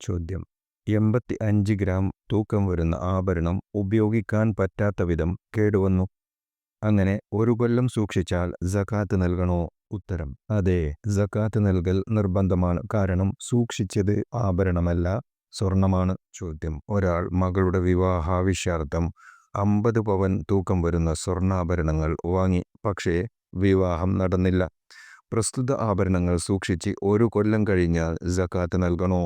ചോദ്യം. എൺപത്തി അഞ്ച് ഗ്രാം തൂക്കം വരുന്ന ആഭരണം ഉപയോഗിക്കാൻ പറ്റാത്ത വിധം കേടുവന്നു. അങ്ങനെ ഒരു കൊല്ലം സൂക്ഷിച്ചാൽ ജക്കാത്ത് നൽകണോ? ഉത്തരം. അതെ ജക്കാത്ത് നൽകൽ നിർബന്ധമാണ്. കാരണം സൂക്ഷിച്ചത് ആഭരണമല്ല സ്വർണമാണ്. ചോദ്യം. ഒരാൾ മകളുടെ വിവാഹാവശ്യാർത്ഥം അമ്പത് പവൻ തൂക്കം വരുന്ന സ്വർണാഭരണങ്ങൾ വാങ്ങി. പക്ഷേ വിവാഹം നടന്നില്ല. പ്രസ്തുത ആഭരണങ്ങൾ സൂക്ഷിച്ച് ഒരു കൊല്ലം കഴിഞ്ഞാൽ ജക്കാത്ത് നൽകണോ?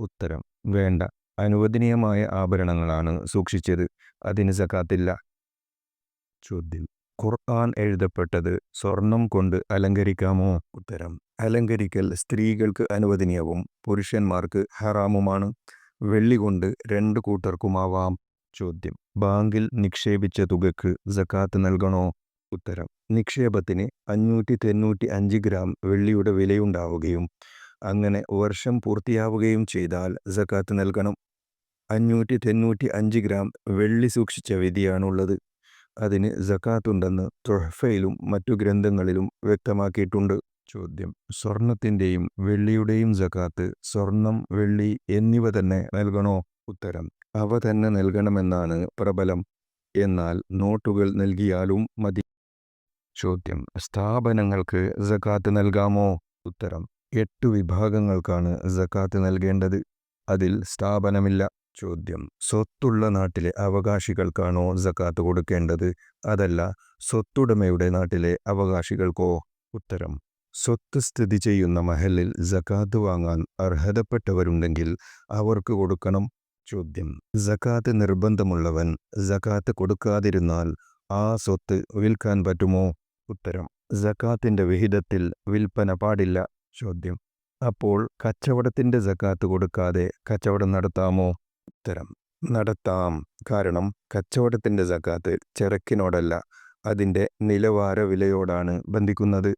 ഉത്തരം. വേണ്ട. അനുവദനീയമായ ആഭരണങ്ങളാണ് സൂക്ഷിച്ചത്. അതിന് സക്കാത്തില്ല ചോദ്യം. ഖുർആൻ എഴുതപ്പെട്ടത് സ്വർണം കൊണ്ട് അലങ്കരിക്കാമോ? ഉത്തരം. അലങ്കരിക്കൽ സ്ത്രീകൾക്ക് അനുവദനീയവും പുരുഷന്മാർക്ക് ഹറാമുമാണ്. വെള്ളി കൊണ്ട് രണ്ട് കൂട്ടർക്കുമാവാം. ചോദ്യം. ബാങ്കിൽ നിക്ഷേപിച്ച തുകക്ക് സക്കാത്ത് നൽകണോ? ഉത്തരം. നിക്ഷേപത്തിന് അഞ്ഞൂറ്റി തൊണ്ണൂറ്റി അഞ്ച് ഗ്രാം വെള്ളിയുടെ വിലയുണ്ടാവുകയും അങ്ങനെ വർഷം പൂർത്തിയാവുകയും ചെയ്താൽ സക്കാത്ത് നൽകണം. അഞ്ഞൂറ്റി തൊണ്ണൂറ്റി അഞ്ച് ഗ്രാം വെള്ളി സൂക്ഷിച്ച വിധിയാണുള്ളത്. അതിന് സക്കാത്തുണ്ടെന്ന് തൊഹഫയിലും മറ്റു ഗ്രന്ഥങ്ങളിലും വ്യക്തമാക്കിയിട്ടുണ്ട്. ചോദ്യം. സ്വർണത്തിന്റെയും വെള്ളിയുടെയും സക്കാത്ത് സ്വർണം വെള്ളി എന്നിവ തന്നെ നൽകണോ? ഉത്തരം. അവ തന്നെ നൽകണമെന്നാണ് പ്രബലം. എന്നാൽ നോട്ടുകൾ നൽകിയാലും മതി. ചോദ്യം. സ്ഥാപനങ്ങൾക്ക് സക്കാത്ത് നൽകാമോ? ഉത്തരം. എട്ട് വിഭാഗങ്ങൾക്കാണ് സക്കാത്ത് നൽകേണ്ടത്. അതിൽ സ്ഥാപനമില്ല. ചോദ്യം. സ്വത്തുള്ള നാട്ടിലെ അവകാശികൾക്കാണോ സക്കാത്ത് കൊടുക്കേണ്ടത്? അതല്ല സ്വത്തുടമയുടെ നാട്ടിലെ അവകാശികൾക്കോ? ഉത്തരം. സ്വത്ത് സ്ഥിതി ചെയ്യുന്ന മഹലിൽ സക്കാത്ത് വാങ്ങാൻ അർഹതപ്പെട്ടവരുണ്ടെങ്കിൽ അവർക്ക് കൊടുക്കണം. ചോദ്യം. സക്കാത്ത് നിർബന്ധമുള്ളവൻ സക്കാത്ത് കൊടുക്കാതിരുന്നാൽ ആ സ്വത്ത് വിൽക്കാൻ പറ്റുമോ? ഉത്തരം. സക്കാത്തിന്റെ വിഹിതത്തിൽ വിൽപ്പന പാടില്ല. ചോദ്യം. അപ്പോൾ കച്ചവടത്തിന്റെ ജക്കാത്ത് കൊടുക്കാതെ കച്ചവടം നടത്താമോ? ഉത്തരം. നടത്താം. കാരണം കച്ചവടത്തിന്റെ ജക്കാത്ത് ചരക്കിനോടല്ല അതിന്റെ നിലവാര വിലയോടാണ് ബന്ധിക്കുന്നത്.